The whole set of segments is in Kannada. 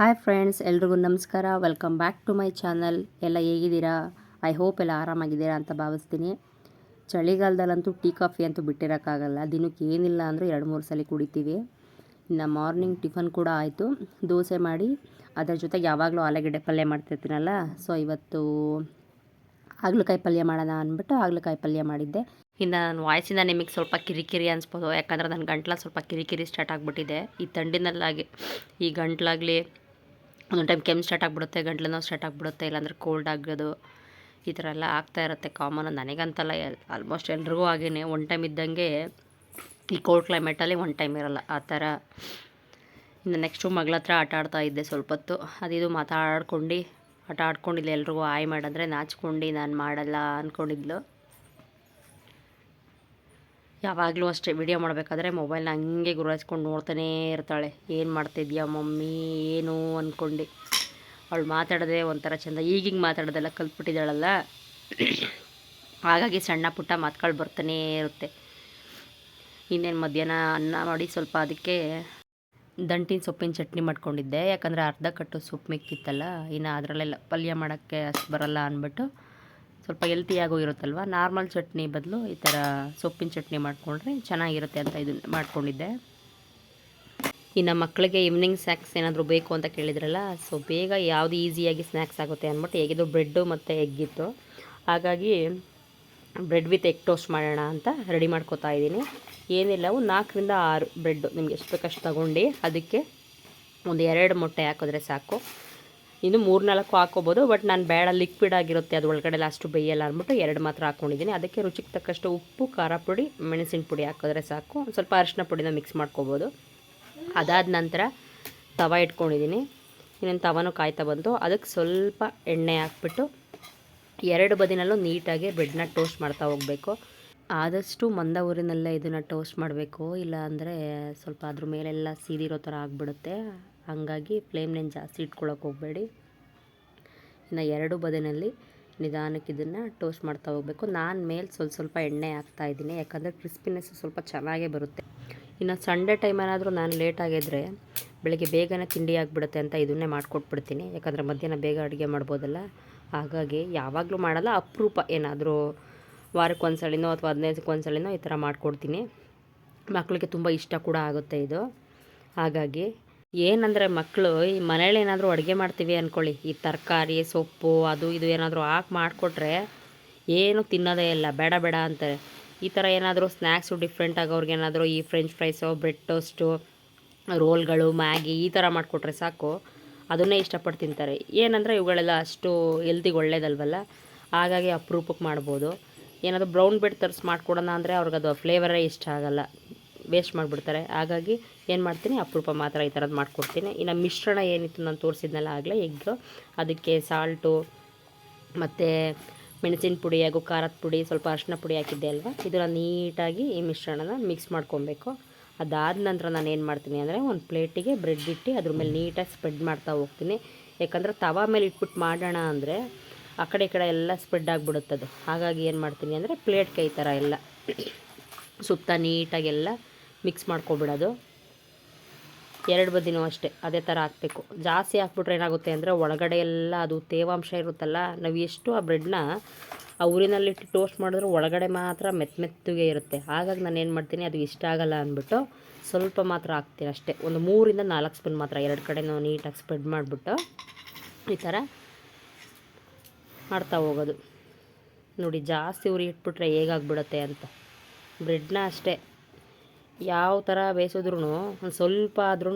ಹಾಯ್ ಫ್ರೆಂಡ್ಸ್ ಎಲ್ರಿಗೂ ನಮಸ್ಕಾರ. Welcome back to my channel ಎಲ್ಲ ಹೇಗಿದ್ದೀರಾ? ಐ ಹೋಪ್ ಎಲ್ಲ ಆರಾಮಾಗಿದ್ದೀರಾ ಅಂತ ಭಾವಿಸ್ತೀನಿ. ಚಳಿಗಾಲದಲ್ಲಂತೂ ಟೀ, ಕಾಫಿ ಅಂತೂ ಬಿಟ್ಟಿರೋಕ್ಕಾಗಲ್ಲ. ದಿನಕ್ಕೆ ಏನಿಲ್ಲ ಅಂದರೂ ಎರಡು, ಮೂರು ಸಲ ಕುಡಿತೀವಿ. ಇನ್ನು ಮಾರ್ನಿಂಗ್ ಟಿಫನ್ ಕೂಡ ಆಯಿತು. ದೋಸೆ ಮಾಡಿ, ಅದರ ಜೊತೆಗೆ ಯಾವಾಗಲೂ ಆಲೂಗಡ್ಡೆ ಪಲ್ಯ ಮಾಡ್ತಿರ್ತೀನಲ್ಲ? ಸೊ ಇವತ್ತು ಹಾಗಲಕಾಯಿ ಪಲ್ಯ ಮಾಡೋಣ ಅಂದ್ಬಿಟ್ಟು ಹಾಗಲಕಾಯಿ ಪಲ್ಯ ಮಾಡಿದ್ದೆ. ಇನ್ನು ನನ್ನ ವಾಯ್ಸಿಂದ ನಿಮಗೆ ಸ್ವಲ್ಪ ಕಿರಿಕಿರಿ ಅನ್ಸ್ಬೋದು. ಯಾಕಂದರೆ ನನ್ನ ಗಂಟ್ಲ ಸ್ವಲ್ಪ ಕಿರಿಕಿರಿ ಸ್ಟಾರ್ಟ್ ಆಗಿಬಿಟ್ಟಿದೆ. ಈ ಥಂಡಿನಲ್ಲಾಗಿ ಈ ಗಂಟ್ಲಾಗಲಿ ಒಂದೊಂದು ಟೈಮ್ ಕೆಮ್ಮು ಸ್ಟಾರ್ಟ್ ಆಗಿಬಿಡುತ್ತೆ, ಗಂಟ್ಲು ನೋವು ಸ್ಟಾರ್ಟ್ ಆಗಿಬಿಡುತ್ತೆ, ಇಲ್ಲಾಂದ್ರೆ ಕೋಲ್ಡ್ ಆಗೋದು ಈ ಥರ ಎಲ್ಲ ಆಗ್ತಾ ಇರುತ್ತೆ ಕಾಮನ್ ನನಗಂತಲ್ಲ ಆಲ್ಮೋಸ್ಟ್ ಎಲ್ರಿಗೂ ಹಾಗೇನೆ. ಒನ್ ಟೈಮ್ ಇದ್ದಂಗೆ ಈ ಕೋಲ್ಡ್ ಕ್ಲೈಮೇಟಲ್ಲಿ ಒನ್ ಟೈಮ್ ಇರಲ್ಲ, ಆ ಥರ ಇನ್ನು ನೆಕ್ಸ್ಟು ಮಗಳ ಹತ್ರ ಆಟ ಆಡ್ತಾ ಇದ್ದೆ ಸ್ವಲ್ಪ ಹೊತ್ತು ಅದಿದು ಮಾತಾಡ್ಕೊಂಡು, ಆಟ ಆಡ್ಕೊಂಡಿಲ್ಲ ಎಲ್ರಿಗೂ ಆಯ್ ಮಾಡಿದ್ರೆ ನಾಚ್ಕೊಂಡು, ನಾನು ಮಾಡಲ್ಲ ಅಂದ್ಕೊಂಡಿದ್ಲು ಯಾವಾಗಲೂ ಅಷ್ಟೇ ವಿಡಿಯೋ ಮಾಡಬೇಕಾದ್ರೆ ಮೊಬೈಲ್ನ ಹಂಗೆ ಗುರಾಯಿಸ್ಕೊಂಡು ನೋಡ್ತಾನೇ ಇರ್ತಾಳೆ. ಏನು ಮಾಡ್ತಿದ್ಯಾ ಮಮ್ಮಿ? ಏನು ಅಂದ್ಕೊಂಡು ಅವಳು ಮಾತಾಡೋದೇ ಒಂಥರ ಚೆಂದ. ಈಗೀಗ ಮಾತಾಡೋದೆಲ್ಲ ಕಲ್ತ್ಬಿಟ್ಟಿದ್ದಾಳಲ್ಲ. ಹಾಗಾಗಿ ಸಣ್ಣ ಪುಟ್ಟ ಮಾತುಗಳು ಬರ್ತಾನೇ ಇರುತ್ತೆ. ಇನ್ನೇನು ಮಧ್ಯಾಹ್ನ ಅನ್ನ ಮಾಡಿ ಸ್ವಲ್ಪ ಅದಕ್ಕೆ ದಂಟಿನ ಸೊಪ್ಪಿನ ಚಟ್ನಿ ಮಾಡ್ಕೊಂಡಿದ್ದೆ. ಯಾಕಂದರೆ ಅರ್ಧ ಕಟ್ಟು ಸೊಪ್ಪು ಮಿಕ್ಕಿತ್ತಲ್ಲ, ಇನ್ನು ಅದರಲ್ಲೆಲ್ಲ ಪಲ್ಯ ಮಾಡೋಕ್ಕೆ ಅಷ್ಟು ಬರಲ್ಲ ಅಂದ್ಬಿಟ್ಟು ಸ್ವಲ್ಪ ಹೆಲ್ತಿಯಾಗೂ ಇರುತ್ತಲ್ವ? ನಾರ್ಮಲ್ ಚಟ್ನಿ ಬದಲು ಈ ಥರ ಸೊಪ್ಪಿನ ಚಟ್ನಿ ಮಾಡಿಕೊಂಡ್ರೆ ಚೆನ್ನಾಗಿರುತ್ತೆ ಅಂತ ಇದು ಮಾಡ್ಕೊಂಡಿದ್ದೆ. ಇನ್ನು ಮಕ್ಕಳಿಗೆ ಈವ್ನಿಂಗ್ ಸ್ನ್ಯಾಕ್ಸ್ ಏನಾದರೂ ಬೇಕು ಅಂತ ಕೇಳಿದ್ರಲ್ಲ ಸೊ ಬೇಗ ಯಾವುದು ಈಸಿಯಾಗಿ ಸ್ನ್ಯಾಕ್ಸ್ ಆಗುತ್ತೆ ಅಂದ್ಬಿಟ್ಟು ಹೇಗಿದ್ದು ಬ್ರೆಡ್ಡು ಮತ್ತು ಎಗ್ಗಿತ್ತು ಹಾಗಾಗಿ ಬ್ರೆಡ್ ವಿತ್ ಎಗ್ ಟೋಸ್ಟ್ ಮಾಡೋಣ ಅಂತ ರೆಡಿ ಮಾಡ್ಕೋತಾ ಇದ್ದೀನಿ. ಏನಿಲ್ಲ, ಅವು ನಾಲ್ಕರಿಂದ ಆರು ಬ್ರೆಡ್ಡು ನಿಮ್ಗೆ ಎಷ್ಟು ಬೇಕಷ್ಟು ತಗೊಂಡು, ಅದಕ್ಕೆ ಒಂದು ಎರಡು ಮೊಟ್ಟೆ ಹಾಕಿದ್ರೆ ಸಾಕು. ಇನ್ನು ಮೂರು ನಾಲ್ಕು ಹಾಕೋಬೋದು ಬಟ್ ನಾನು ಬೇಡ ಲಿಕ್ವಿಡ್ ಆಗಿರುತ್ತೆ, ಅದು ಒಳಗಡೆ ಲಾಸ್ಟು ಬೇಯಲ್ಲ ಅಂದ್ಬಿಟ್ಟು ಎರಡು ಮಾತ್ರ ಹಾಕ್ಕೊಂಡಿದ್ದೀನಿ ಅದಕ್ಕೆ ರುಚಿಗೆ ತಕ್ಕಷ್ಟು ಉಪ್ಪು, ಖಾರ ಪುಡಿ, ಮೆಣಸಿನ ಪುಡಿ ಹಾಕಿದ್ರೆ ಸಾಕು. ಸ್ವಲ್ಪ ಅರಿಶಿನ ಪುಡಿನ ಮಿಕ್ಸ್ ಮಾಡ್ಕೋಬೋದು. ಅದಾದ ನಂತರ ತವ ಇಟ್ಕೊಂಡಿದ್ದೀನಿ. ಇನ್ನೊಂದು ತವನೂ ಕಾಯ್ತಾ ಬಂತು. ಅದಕ್ಕೆ ಸ್ವಲ್ಪ ಎಣ್ಣೆ ಹಾಕ್ಬಿಟ್ಟು ಎರಡು ಬದಿನಲ್ಲೂ ನೀಟಾಗಿ ಬ್ರೆಡ್ನ ಟೋಸ್ಟ್ ಮಾಡ್ತಾ ಹೋಗಬೇಕು. ಆದಷ್ಟು ಮಂದ ಊರಿನಲ್ಲೇ ಇದನ್ನು ಟೋಸ್ಟ್ ಮಾಡಬೇಕು. ಇಲ್ಲ ಅಂದರೆ ಸ್ವಲ್ಪ ಅದ್ರ ಮೇಲೆಲ್ಲ ಸೀದಿರೋ ಥರ ಆಗಿಬಿಡುತ್ತೆ. ಹಾಗಾಗಿ ಫ್ಲೇಮ್ನೇನು ಜಾಸ್ತಿ ಇಟ್ಕೊಳಕ್ಕೆ ಹೋಗಬೇಡಿ. ಇನ್ನು ಎರಡು ಬದಿನಲ್ಲಿ ನಿಧಾನಕ್ಕೆ ಇದನ್ನು ಟೋಸ್ಟ್ ಮಾಡ್ತಾ ಹೋಗಬೇಕು. ನಾನು ಮೇಲೆ ಸ್ವಲ್ಪ ಸ್ವಲ್ಪ ಎಣ್ಣೆ ಹಾಕ್ತಾ ಇದ್ದೀನಿ. ಯಾಕಂದರೆ ಕ್ರಿಸ್ಪಿನೆಸ್ ಸ್ವಲ್ಪ ಚೆನ್ನಾಗೇ ಬರುತ್ತೆ. ಇನ್ನು ಸಂಡೇ ಟೈಮ್ ಏನಾದರೂ ನಾನು ಲೇಟ್ ಆಗಿದ್ರೆ ಬೆಳಗ್ಗೆ ಬೇಗನೆ ತಿಂಡಿ ಆಗಿಬಿಡುತ್ತೆ ಅಂತ ಇದನ್ನೇ ಮಾಡಿಕೊಟ್ಬಿಡ್ತೀನಿ. ಯಾಕಂದರೆ ಮಧ್ಯಾಹ್ನ ಬೇಗ ಅಡುಗೆ ಮಾಡ್ಬೋದಲ್ಲ. ಹಾಗಾಗಿ ಯಾವಾಗಲೂ ಮಾಡಲ್ಲ. ಅಪರೂಪ ಏನಾದರೂ ವಾರಕ್ಕೆ ಒಂದು ಸಲಿನೋ ಅಥವಾ ಹದಿನೈದಕ್ಕೆ ಒಂದು ಸಲಿನೋ ಈ ಥರ ಮಾಡಿಕೊಡ್ತೀನಿ. ಮಕ್ಕಳಿಗೆ ತುಂಬ ಇಷ್ಟ ಕೂಡ ಆಗುತ್ತೆ ಇದು. ಹಾಗಾಗಿ ಏನಂದರೆ ಮಕ್ಕಳು ಈ ಮನೇಲಿ ಏನಾದರೂ ಅಡುಗೆ ಮಾಡ್ತೀವಿ ಅಂದ್ಕೊಳ್ಳಿ ಈ ತರಕಾರಿ, ಸೊಪ್ಪು, ಅದು ಇದು ಏನಾದರೂ ಹಾಕಿ ಮಾಡಿಕೊಟ್ರೆ ಏನು ತಿನ್ನೋದೇ ಇಲ್ಲ, ಬೇಡ ಬೇಡ ಅಂತಾರೆ. ಈ ಥರ ಏನಾದರೂ ಸ್ನ್ಯಾಕ್ಸು ಡಿಫ್ರೆಂಟಾಗಿ ಅವ್ರಿಗೆ ಏನಾದರೂ ಈ ಫ್ರೆಂಚ್ ಫ್ರೈಸು, ಬ್ರೆಡ್ ಟೋಸ್ಟು, ರೋಲ್ಗಳು, ಮ್ಯಾಗಿ ಈ ಥರ ಮಾಡಿಕೊಟ್ರೆ ಸಾಕು. ಅದನ್ನೇ ಇಷ್ಟಪಟ್ಟು ತಿಂತಾರೆ. ಏನಂದರೆ ಇವುಗಳೆಲ್ಲ ಅಷ್ಟು ಹೆಲ್ತಿಗೆ ಒಳ್ಳೇದಲ್ವಲ್ಲ? ಹಾಗಾಗಿ ಅಪ್ರೂಪಕ್ಕೆ ಮಾಡ್ಬೋದು. ಏನಾದರೂ ಬ್ರೌನ್ ಬ್ರೆಡ್ ತರಿಸಿ ಮಾಡಿಕೊಡೋಣ ಅಂದರೆ ಅವ್ರಿಗೆ ಅದು ಫ್ಲೇವರೇ ಇಷ್ಟ ಆಗಲ್ಲ. ವೇಸ್ಟ್ ಮಾಡಿಬಿಡ್ತಾರೆ. ಹಾಗಾಗಿ ಏನು ಮಾಡ್ತೀನಿ? ಅಪರೂಪ ಮಾತ್ರ ಈ ಥರದ್ದು ಮಾಡಿಕೊಡ್ತೀನಿ. ಇನ್ನು ಮಿಶ್ರಣ ಏನಿತ್ತು ನಾನು ತೋರಿಸಿದ್ನಲ್ಲ ಆಗಲೇ ಎಗ್. ಅದಕ್ಕೆ ಸಾಲ್ಟು ಮತ್ತು ಮೆಣಸಿನ ಪುಡಿ ಹಾಗೂ ಖಾರದ ಪುಡಿ, ಸ್ವಲ್ಪ ಅರಿಶಿನ ಪುಡಿ ಹಾಕಿದ್ದೆ ಅಲ್ವಾ? ಇದನ್ನು ನೀಟಾಗಿ ಈ ಮಿಶ್ರಣನ ಮಿಕ್ಸ್ ಮಾಡ್ಕೊಬೇಕು. ಅದಾದ ನಂತರ ನಾನು ಏನು ಮಾಡ್ತೀನಿ ಅಂದರೆ ಒಂದು ಪ್ಲೇಟಿಗೆ ಬ್ರೆಡ್ ಇಟ್ಟು ಅದ್ರ ಮೇಲೆ ನೀಟಾಗಿ ಸ್ಪ್ರೆಡ್ ಮಾಡ್ತಾ ಹೋಗ್ತೀನಿ. ಯಾಕಂದರೆ ತವಾ ಮೇಲೆ ಇಟ್ಬಿಟ್ಟು ಮಾಡೋಣ ಅಂದರೆ ಆ ಕಡೆ ಈ ಕಡೆ ಎಲ್ಲ ಸ್ಪ್ರೆಡ್ ಆಗಿಬಿಡುತ್ತದು. ಹಾಗಾಗಿ ಏನು ಮಾಡ್ತೀನಿ ಅಂದರೆ ಪ್ಲೇಟ್ ಈ ಥರ ಎಲ್ಲ ಸುತ್ತ ನೀಟಾಗೆಲ್ಲ ಮಿಕ್ಸ್ ಮಾಡ್ಕೊಬಿಡೋದು. ಎರಡು ಬದಿನೂ ಅಷ್ಟೇ, ಅದೇ ಥರ ಹಾಕಬೇಕು. ಜಾಸ್ತಿ ಹಾಕ್ಬಿಟ್ರೆ ಏನಾಗುತ್ತೆ ಅಂದರೆ ಒಳಗಡೆ ಎಲ್ಲ ಅದು ತೇವಾಂಶ ಇರುತ್ತಲ್ಲ, ನಾವು ಎಷ್ಟು ಆ ಬ್ರೆಡ್ನ ಆ ಊರಿನಲ್ಲಿಟ್ಟು ಟೋಸ್ಟ್ ಮಾಡಿದ್ರೆ ಒಳಗಡೆ ಮಾತ್ರ ಮೆತ್ತ ಮೆತ್ತಗೆ ಇರುತ್ತೆ. ಹಾಗಾಗಿ ನಾನು ಏನು ಮಾಡ್ತೀನಿ, ಅದು ಇಷ್ಟ ಆಗಲ್ಲ ಅಂದ್ಬಿಟ್ಟು ಸ್ವಲ್ಪ ಮಾತ್ರ ಹಾಕ್ತೀನಿ ಅಷ್ಟೇ. ಒಂದು ಮೂರಿಂದ ನಾಲ್ಕು ಸ್ಪೂನ್ ಮಾತ್ರ, ಎರಡು ಕಡೆನೂ ನೀಟಾಗಿ ಸ್ಪ್ರೆಡ್ ಮಾಡಿಬಿಟ್ಟು ಈ ಥರ ಮಾಡ್ತಾ ಹೋಗೋದು. ನೋಡಿ ಜಾಸ್ತಿ ಉರಿ ಇಟ್ಬಿಟ್ರೆ ಹೇಗಾಗ್ಬಿಡುತ್ತೆ ಅಂತ. ಬ್ರೆಡ್ನ ಅಷ್ಟೇ. ಯಾವ ಥರ ಬೇಯಿಸಿದ್ರು ಒಂದು ಸ್ವಲ್ಪ ಆದ್ರೂ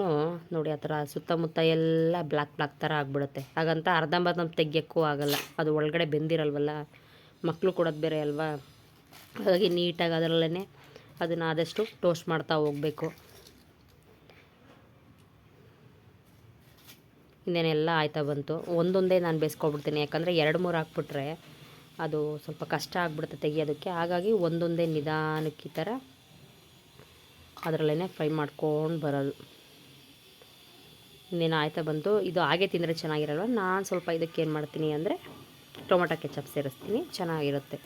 ನೋಡಿ ಆ ಥರ ಸುತ್ತಮುತ್ತ ಎಲ್ಲ ಬ್ಲ್ಯಾಕ್ ಬ್ಲ್ಯಾಕ್ ಥರ ಆಗಿಬಿಡುತ್ತೆ. ಹಾಗಂತ ಅರ್ಧಂಬರ್ಧ ತೆಗಿಯೋಕ್ಕೂ ಆಗೋಲ್ಲ. ಅದು ಒಳಗಡೆ ಬೆಂದಿರಲ್ವಲ್ಲ ಮಕ್ಕಳು ಕೊಡೋದು ಬೇರೆ ಅಲ್ವಾ? ಹಾಗಾಗಿ ನೀಟಾಗಿ ಅದರಲ್ಲೇ ಅದನ್ನು ಆದಷ್ಟು ಟೋಸ್ಟ್ ಮಾಡ್ತಾ ಹೋಗಬೇಕು. ಇನ್ನೇನೆಲ್ಲ ಆಯ್ತಾ ಬಂತು. ಒಂದೊಂದೇ ನಾನು ಬೇಯಿಸ್ಕೊಬಿಡ್ತೀನಿ. ಯಾಕಂದರೆ ಎರಡು, ಮೂರು ಹಾಕ್ಬಿಟ್ರೆ ಅದು ಸ್ವಲ್ಪ ಕಷ್ಟ ಆಗಿಬಿಡುತ್ತೆ ತೆಗಿಯೋದಕ್ಕೆ. ಹಾಗಾಗಿ ಒಂದೊಂದೇ ನಿಧಾನಕ್ಕೆ ಈ ಥರ ಅದರಲ್ಲೇ ಫ್ರೈ ಮಾಡ್ಕೊಂಡು ಬರೋದು. ಇನ್ನೇನು ಆಯ್ತಾ ಬಂತು? ಇದು ಹಾಗೆ ತಿಂದರೆ ಚೆನ್ನಾಗಿರಲ್ವ? ನಾನು ಸ್ವಲ್ಪ ಇದಕ್ಕೆ ಏನು ಮಾಡ್ತೀನಿ ಅಂದರೆ ಟೊಮೆಟೊ ಕೆಚಪ್ ಸೇರಿಸ್ತೀನಿ. ಚೆನ್ನಾಗಿರುತ್ತೆ.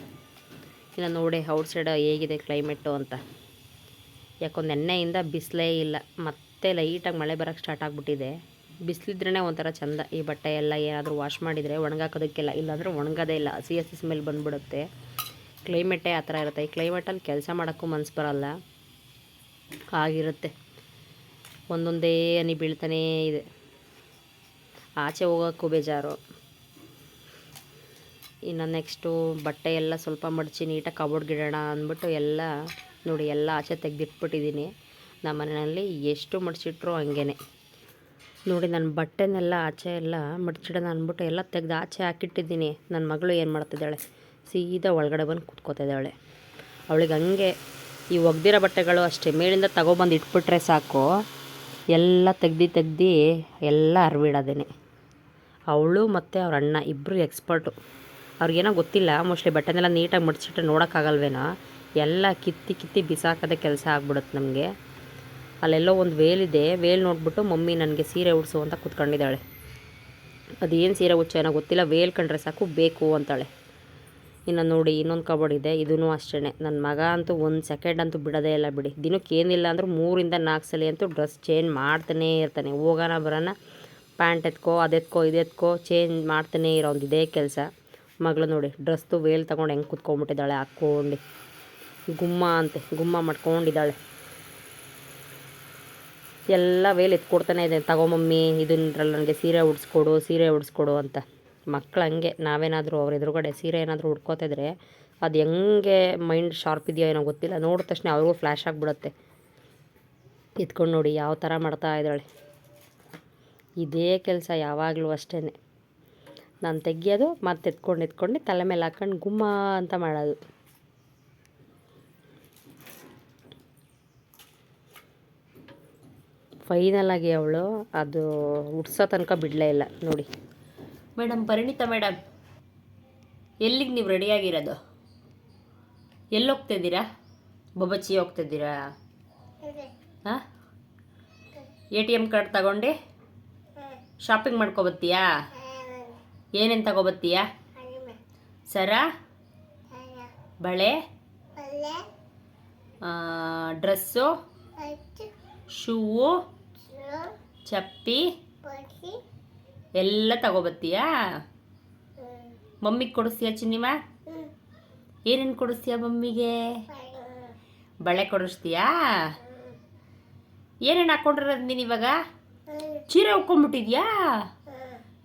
ಇನ್ನು ನೋಡಿ ಔಟ್ ಸೈಡ್ ಹೇಗಿದೆ ಕ್ಲೈಮೇಟು ಅಂತ. ಯಾಕೊಂದು ನೆನ್ನೆಯಿಂದ ಬಿಸಿಲೇ ಇಲ್ಲ. ಮತ್ತೆ ಲೈಟಾಗಿ ಮಳೆ ಬರೋಕ್ಕೆ ಸ್ಟಾರ್ಟ್ ಆಗಿಬಿಟ್ಟಿದೆ. ಬಿಸಿಲಿದ್ರೇ ಒಂಥರ ಚಂದ. ಈ ಬಟ್ಟೆ ಎಲ್ಲ ಏನಾದರೂ ವಾಶ್ ಮಾಡಿದರೆ ಒಣಗಾಕೋದಕ್ಕೆಲ್ಲ, ಇಲ್ಲಾಂದರೆ ಒಣಗೋದೇ ಇಲ್ಲ. ಹಸಿ ಹಸಿ ಸ್ಮೆಲ್ ಬಂದುಬಿಡುತ್ತೆ. ಕ್ಲೈಮೇಟೇ ಆ ಥರ ಇರುತ್ತೆ. ಈ ಕ್ಲೈಮೇಟಲ್ಲಿ ಕೆಲಸ ಮಾಡೋಕ್ಕೂ ಮನಸ್ಸು ಬರಲ್ಲ. ಆಗಿರುತ್ತೆ. ಒಂದೊಂದೇ ಅನಿ ಬೀಳ್ತಾನೇ ಇದೆ. ಆಚೆ ಹೋಗೋಕ್ಕೂ ಬೇಜಾರು. ಇನ್ನು ನೆಕ್ಸ್ಟು ಬಟ್ಟೆ ಎಲ್ಲ ಸ್ವಲ್ಪ ಮಡಚಿ ನೀಟಾಗಿ ಕಬೋರ್ಡ್ಗಿಡೋಣ ಅಂದ್ಬಿಟ್ಟು ಎಲ್ಲ ನೋಡಿ, ಎಲ್ಲ ಆಚೆ ತೆಗೆದಿಟ್ಬಿಟ್ಟಿದ್ದೀನಿ. ನಮ್ಮ ಮನೆಯಲ್ಲಿ ಎಷ್ಟು ಮಡಚಿಟ್ರು ಹಂಗೇ ನೋಡಿ, ನನ್ನ ಬಟ್ಟೆನೆಲ್ಲ ಆಚೆ ಎಲ್ಲ ಮಡಚಿಡೋಣ ಅಂದ್ಬಿಟ್ಟು ಎಲ್ಲ ತೆಗೆದು ಆಚೆ ಹಾಕಿಟ್ಟಿದ್ದೀನಿ. ನನ್ನ ಮಗಳು ಏನು ಮಾಡ್ತಿದ್ದಾಳೆ? ಸೀದಾ ಒಳಗಡೆ ಬಂದು ಕೂತ್ಕೋತಿದ್ದಾಳೆ. ಅವಳಿಗೆ ಹಂಗೆ ಈ ಒಗ್ದಿರೋ ಬಟ್ಟೆಗಳು ಅಷ್ಟೇ. ಮೇಲಿಂದ ತಗೊಬಂದು ಇಟ್ಬಿಟ್ರೆ ಸಾಕು. ಎಲ್ಲ ತೆಗ್ದು ತೆಗ್ದು ಎಲ್ಲ ಹರಿಬಿಡೋದೇನೆ. ಅವಳು ಮತ್ತು ಅವ್ರ ಅಣ್ಣ ಇಬ್ಬರು ಎಕ್ಸ್ಪರ್ಟು ಅವ್ರಿಗೇನೋ ಗೊತ್ತಿಲ್ಲ. ಮೋಸ್ಟ್ಲಿ ಬಟ್ಟೆನೆಲ್ಲ ನೀಟಾಗಿ ಮಡಚಿಟ್ರೆ ನೋಡೋಕ್ಕಾಗಲ್ವೇನೋ? ಎಲ್ಲ ಕಿತ್ತಿ ಕಿತ್ತಿ ಬಿಸಾಕೋದೇ ಕೆಲಸ ಆಗ್ಬಿಡುತ್ತೆ ನಮಗೆ. ಅಲ್ಲೆಲ್ಲೋ ಒಂದು ವೇಲಿದೆ. ವೇಲ್ ನೋಡ್ಬಿಟ್ಟು ಮಮ್ಮಿ ನನಗೆ ಸೀರೆ ಉಡ್ಸು ಅಂತ ಕೂತ್ಕೊಂಡಿದ್ದಾಳೆ. ಅದೇನು ಸೀರೆ ಉಚ್ಚೋ ಏನೋ ಗೊತ್ತಿಲ್ಲ. ವೇಲ್ ಕಂಡ್ರೆ ಸಾಕು ಬೇಕು ಅಂತಾಳೆ. ಇನ್ನು ನೋಡಿ ಇನ್ನೊಂದು ಕಬೋರ್ಡ್ ಇದೆ ಇದೂ ಅಷ್ಟೇ ನನ್ನ ಮಗ ಅಂತೂ ಒಂದು ಸೆಕೆಂಡ್ ಅಂತೂ ಬಿಡೋದೇ ಇಲ್ಲ ಬಿಡಿ. ದಿನಕ್ಕೆ ಏನಿಲ್ಲ ಅಂದರೂ ಮೂರಿಂದ ನಾಲ್ಕು ಸಲ ಅಂತೂ ಡ್ರೆಸ್ ಚೇಂಜ್ ಮಾಡ್ತಾನೇ ಇರ್ತಾನೆ. ಹೋಗೋಣ ಬರೋಣ ಪ್ಯಾಂಟ್ ಎತ್ಕೋ ಅದೆತ್ಕೋ ಇದೆತ್ಕೋ ಚೇಂಜ್ ಮಾಡ್ತಾನೇ ಇರೋ ಒಂದು ಇದೇ ಕೆಲಸ. ಮಗಳು ನೋಡಿ ಡ್ರೆಸ್ದು ವೇಲ್ ತೊಗೊಂಡು ಹೆಂಗೆ ಕುತ್ಕೊಂಡ್ಬಿಟ್ಟಿದ್ದಾಳೆ ಹಾಕ್ಕೊಂಡು. ಗುಮ್ಮ ಅಂತೆ, ಗುಮ್ಮ ಮಾಡ್ಕೊಂಡಿದ್ದಾಳೆ. ಎಲ್ಲ ವೇಲ್ ಎತ್ಕೊಡ್ತಾನೆ ಇದೆ. ತಗೋ ಮಮ್ಮಿ ನನಗೆ ಸೀರೆ ಉಡಿಸ್ಕೊಡು ಸೀರೆ ಉಡಿಸ್ಕೊಡು ಅಂತ. ಮಕ್ಳು ಹಂಗೆ, ನಾವೇನಾದರೂ ಅವ್ರ ಎದುರುಗಡೆ ಸೀರೆ ಏನಾದರೂ ಉಡ್ಕೋತಿದ್ರೆ ಅದು ಹೆಂಗೆ ಮೈಂಡ್ ಶಾರ್ಪ್ ಇದೆಯೋ ಏನೋ ಗೊತ್ತಿಲ್ಲ. ನೋಡಿದ ತಕ್ಷಣ ಅವ್ರಿಗೂ ಫ್ಲ್ಯಾಶ್ ಆಗಿಬಿಡುತ್ತೆ. ಇದ್ಕೊಂಡು ನೋಡಿ ಯಾವ ಥರ ಮಾಡ್ತಾ ಇದ್ದಾಳೆ. ಇದೇ ಕೆಲಸ ಯಾವಾಗಲೂ ಅಷ್ಟೇ ನಾನು ತೆಗಿಯೋದು, ಮತ್ತೆ ಎತ್ಕೊಂಡು ಎತ್ಕೊಂಡು ತಲೆ ಮೇಲೆ ಹಾಕ್ಕೊಂಡು ಗುಮ್ಮ ಅಂತ ಮಾಡೋದು. ಫೈನಲ್ ಆಗಿ ಅವಳು ಅದು ಉಡ್ಸೋ ತನಕ ಬಿಡಲೇ ಇಲ್ಲ, ನೋಡಿ. ಮೇಡಮ್ ಪರಿಣಿತ ಮೇಡಮ್ ಎಲ್ಲಿಗೆ ನೀವು ರೆಡಿಯಾಗಿರೋದು? ಎಲ್ಲಿ ಹೋಗ್ತಿದ್ದೀರಾ ಬೊಬಚ್ಚಿ ಹೋಗ್ತಿದ್ದೀರಾ? ಹಾಂ? ಎ ಟಿ ಎಂ ಕಾರ್ಡ್ ತಗೊಂಡು? ಶಾಪಿಂಗ್ ಮಾಡ್ಕೊಬತ್ತೀಯಾ? ಏನೇನು ತಗೋಬತ್ತೀಯಾ? ಸರ? ಬಳೆ? ಡ್ರೆಸ್ಸು? ಶೂವು? ಚಪ್ಪಿ ಎಲ್ಲ ತಗೋಬತ್ತೀಯಾ? ಮಮ್ಮಿಗೆ ಕೊಡಿಸ್ತೀಯಾ ಚಿನ್ನಿಮ? ಏನೇನು ಕೊಡಿಸ್ತೀಯಾ ಮಮ್ಮಿಗೆ? ಬಳೆ ಕೊಡಿಸ್ತೀಯಾ? ಏನೇನು ಹಾಕ್ಕೊಂಡಿರೋದು ನೀನು ಇವಾಗ? ಸೀರೆ ಉಟ್ಕೊಂಡ್ಬಿಟ್ಟಿದ್ಯಾ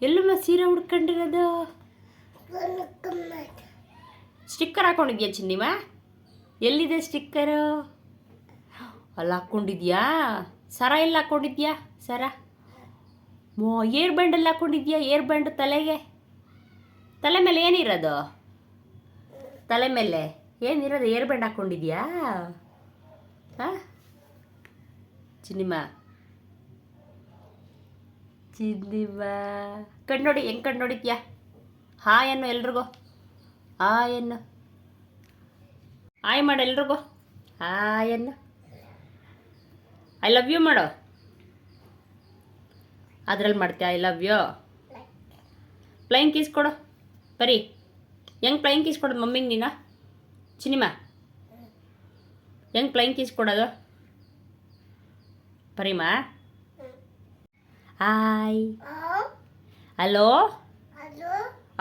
ಎಲ್ಲಮ್ಮ ಸೀರೆ ಉಡ್ಕೊಂಡಿರೋದು ಸ್ಟಿಕ್ಕರ್ ಹಾಕೊಂಡಿದ್ಯಾ ಚಿನ್ನಿಮ? ಎಲ್ಲಿದೆ ಸ್ಟಿಕ್ಕರು? ಅಲ್ಲಿ ಹಾಕ್ಕೊಂಡಿದ್ಯಾ ಸರ ಎಲ್ಲ ಹಾಕ್ಕೊಂಡಿದ್ಯಾ ಸರ? ಏರ್ ಬ್ಯಾಂಡೆಲ್ಲ ಹಾಕೊಂಡಿದ್ಯಾ? ಏರ್ ಬ್ಯಾಂಡ್ ತಲೆಗೆ? ತಲೆ ಮೇಲೆ ಏನಿರೋದು? ತಲೆ ಮೇಲೆ ಏನಿರೋದು? ಏರ್ ಬ್ಯಾಂಡ್ ಹಾಕ್ಕೊಂಡಿದ್ಯಾ ಹಾಂ? ಚಿನ್ನಿಮ. ಚಿನ್ನಿಮಾ. ಕಣ್ಣು ನೋಡಿ ಹೆಂಗೆ ಕಣ್ಣು ನೋಡಿದ್ಯಾ ಹಾಯ್ ಅನ್ನು ಎಲ್ರಿಗೂ. ಹಾಯ್ ಅನ್ನು. ಹಾಯ್ ಮಾಡು ಎಲ್ರಿಗೂ. ಹಾಯ್ ಅನ್ನು. ಐ ಲವ್ ಯು ಮಾಡು. ಅದ್ರಲ್ಲಿ ಮಾಡ್ತೀಯ? I love you plain keys ಕೊಡು. ಬರೀ. ಹೆಂಗೆ ಪ್ಲೈನ್ ಕೀಸ್ ಕೊಡೋದು ಮಮ್ಮಿಗೆ ನೀನು? ಚಿನಿಮಾ? ಹೆಂಗೆ ಪ್ಲೈನ್ ಕೀಸ್ ಕೊಡೋದು? ಪರಿಮಾ ಹಾಯ್ ಹಲೋ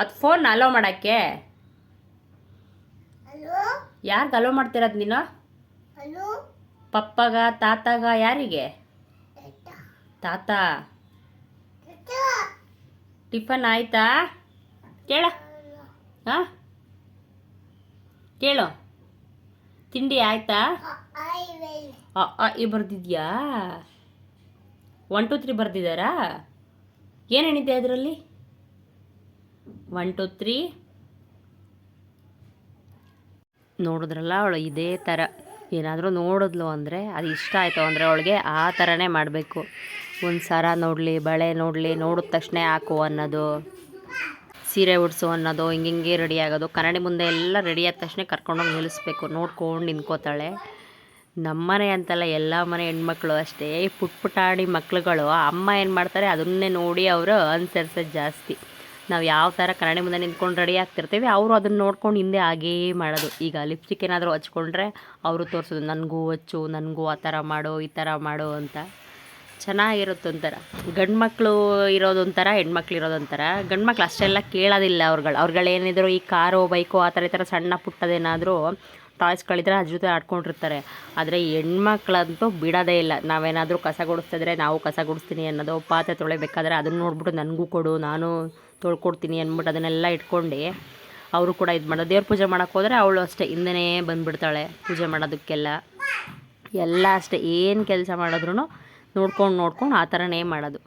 ಅದು ಫೋನ್ ಅಲೋ ಮಾಡೋಕ್ಕೆ? ಯಾರಿಗೆ ಅಲೋ ಮಾಡ್ತಿರೋದು ನೀನು? ಪಪ್ಪಗ ತಾತಗ ಯಾರಿಗೆ? ತಾತ. ಟಿಫನ್ ಆಯ್ತಾ? ಕೇಳ. ಹಾಂ? ಕೇಳು. ತಿಂಡಿ ಆಯ್ತಾ? ಈ ಬರ್ದಿದ್ಯಾ? ಒನ್ ಟು ತ್ರೀ ಬರ್ದಿದ್ದಾರಾ? ಏನೇನಿದೆ ಅದರಲ್ಲಿ? ಒನ್ ಟು ತ್ರೀ ನೋಡಿದ್ರಲ್ಲ ಅವಳು ಇದೇ ಥರ ಏನಾದರೂ ನೋಡಿದ್ಲು ಅಂದರೆ ಅದು ಇಷ್ಟ ಆಯಿತು ಅಂದರೆ ಅವಳಿಗೆ ಆ ಥರನೇ ಮಾಡಬೇಕು. ಒಂದು ಸರ ನೋಡಲಿ, ಬಳೆ ನೋಡಲಿ, ನೋಡಿದ ತಕ್ಷಣ ಹಾಕು ಅನ್ನೋದು. ಸೀರೆ ಉಡ್ಸು ಅನ್ನೋದು ಹಿಂಗೆ ಹಿಂಗೆ ರೆಡಿ ಆಗೋದು. ಕನ್ನಡಿ ಮುಂದೆ ಎಲ್ಲ ರೆಡಿ ಆದ ತಕ್ಷಣ ಕರ್ಕೊಂಡೋಗಿ ನಿಲ್ಲಿಸ್ಬೇಕು. ನೋಡ್ಕೊಂಡು ನಿಂತ್ಕೋತಾಳೆ. ನಮ್ಮನೆ ಅಂತಲ್ಲ ಎಲ್ಲ ಮನೆ ಹೆಣ್ಮಕ್ಳು ಅಷ್ಟೇ. ಪುಟ್ ಪುಟಾಡಿ ಮಕ್ಳುಗಳು, ಅಮ್ಮ ಏನು ಮಾಡ್ತಾರೆ, ಅದನ್ನೇ ನೋಡಿ ಅವರು ಅನುಸರಿಸೋದು ಜಾಸ್ತಿ. ನಾವು ಯಾವ ಥರ ಕನ್ನಡಿ ಮುಂದೆ ನಿಂತ್ಕೊಂಡು ರೆಡಿ ಆಗ್ತಿರ್ತೀವಿ, ಅವರು ಅದನ್ನ ನೋಡ್ಕೊಂಡು ಹಿಂದೆ ಹಾಗೇ ಮಾಡೋದು. ಈಗ ಲಿಪ್ಸ್ಟಿಕ್ ಏನಾದರೂ ಹಚ್ಕೊಂಡ್ರೆ, ಅವರು ತೋರಿಸೋದು, ನನಗೂ ಹಚ್ಚು, ನನಗೂ ಆ ಥರ ಮಾಡು, ಈ ಥರ ಮಾಡು ಅಂತ. ಚೆನ್ನಾಗಿರುತ್ತೆ ಒಂಥರ ಗಂಡು ಮಕ್ಕಳು ಇರೋದೊಂಥರ, ಹೆಣ್ಮಕ್ಳು ಇರೋದೊಂಥರ. ಗಂಡು ಮಕ್ಳು ಅಷ್ಟೆಲ್ಲ ಕೇಳೋದಿಲ್ಲ ಅವ್ರುಗಳು. ಅವ್ರುಗಳೇನಿದ್ರು ಈ ಕಾರು, ಬೈಕು ಆ ಥರ ಈ ಥರ ಸಣ್ಣ ಪುಟ್ಟದೇನಾದರೂ ಟಾಯ್ಸ್ಗಳಿದ್ರೆ ಅದ್ರ ಜೊತೆ ಆಡ್ಕೊಂಡಿರ್ತಾರೆ. ಆದರೆ ಹೆಣ್ಮಕ್ಳಂತೂ ಬಿಡೋದೇ ಇಲ್ಲ. ನಾವೇನಾದರೂ ಕಸ ಗುಡಿಸ್ತಿದ್ರೆ ನಾವು ಕಸ ಗುಡಿಸ್ತೀನಿ ಅನ್ನೋದು ಪಾತ್ರೆ ತೊಳಿಬೇಕಾದ್ರೆ ಅದನ್ನು ನೋಡ್ಬಿಟ್ಟು ನನಗೂ ಕೊಡು, ನಾನು ತೊಳ್ಕೊಡ್ತೀನಿ ಅಂದ್ಬಿಟ್ಟು ಅದನ್ನೆಲ್ಲ ಇಟ್ಕೊಂಡು ಅವರು ಕೂಡ ಇದು ಮಾಡೋದು. ದೇವ್ರ ಪೂಜೆ ಮಾಡೋಕ್ಕೆ ಹೋದರೆ ಅವಳು ಅಷ್ಟೇ, ಹಿಂದೆನೇ ಬಂದುಬಿಡ್ತಾಳೆ ಪೂಜೆ ಮಾಡೋದಕ್ಕೆಲ್ಲ. ಎಲ್ಲ ಅಷ್ಟೇ, ಏನು ಕೆಲಸ ಮಾಡಿದ್ರು ನೋಡ್ಕೊಂಡು ನೋಡ್ಕೊಂಡು ಆ ಥರನೇ ಮಾಡೋದು.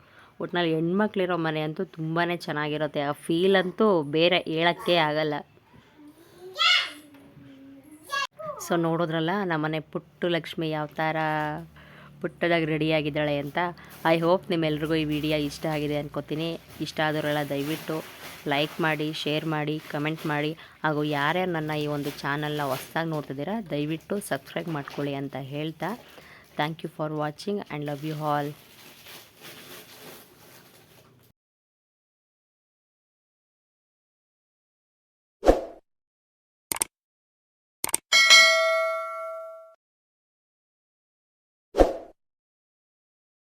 ಒಟ್ನಲ್ಲಿ ಹೆಣ್ಮಕ್ಳಿರೋ ಮನೆ ಅಂತೂ ತುಂಬಾ ಚೆನ್ನಾಗಿರುತ್ತೆ. ಆ ಫೀಲ್ ಅಂತೂ ಬೇರೆ ಹೇಳೋಕ್ಕೆ ಆಗಲ್ಲ. ಸೊ ನೋಡಿದ್ರಲ್ಲ, ನಮ್ಮನೆ ಪುಟ್ಟು ಲಕ್ಷ್ಮಿ ಯಾವ ಥರ ಪುಟ್ಟದಾಗಿ ರೆಡಿಯಾಗಿದ್ದಾಳೆ ಅಂತ. ಐ ಹೋಪ್ ನಿಮ್ಮೆಲ್ರಿಗೂ ಈ ವಿಡಿಯೋ ಇಷ್ಟ ಆಗಿದೆ ಅನ್ಕೋತೀನಿ. ಇಷ್ಟ ಆದರೆಲ್ಲ ದಯವಿಟ್ಟು ಲೈಕ್ ಮಾಡಿ ಶೇರ್ ಮಾಡಿ ಕಮೆಂಟ್ ಮಾಡಿ. ಹಾಗೂ ಯಾರ್ಯಾರು ನನ್ನ ಈ ಒಂದು ಚಾನಲ್ನ ಹೊಸ್ದಾಗಿ ನೋಡ್ತಿದ್ದೀರಾ, ದಯವಿಟ್ಟು ಸಬ್ಸ್ಕ್ರೈಬ್ ಮಾಡ್ಕೊಳ್ಳಿ ಅಂತ ಹೇಳ್ತಾ. Thank you for watching and love you all.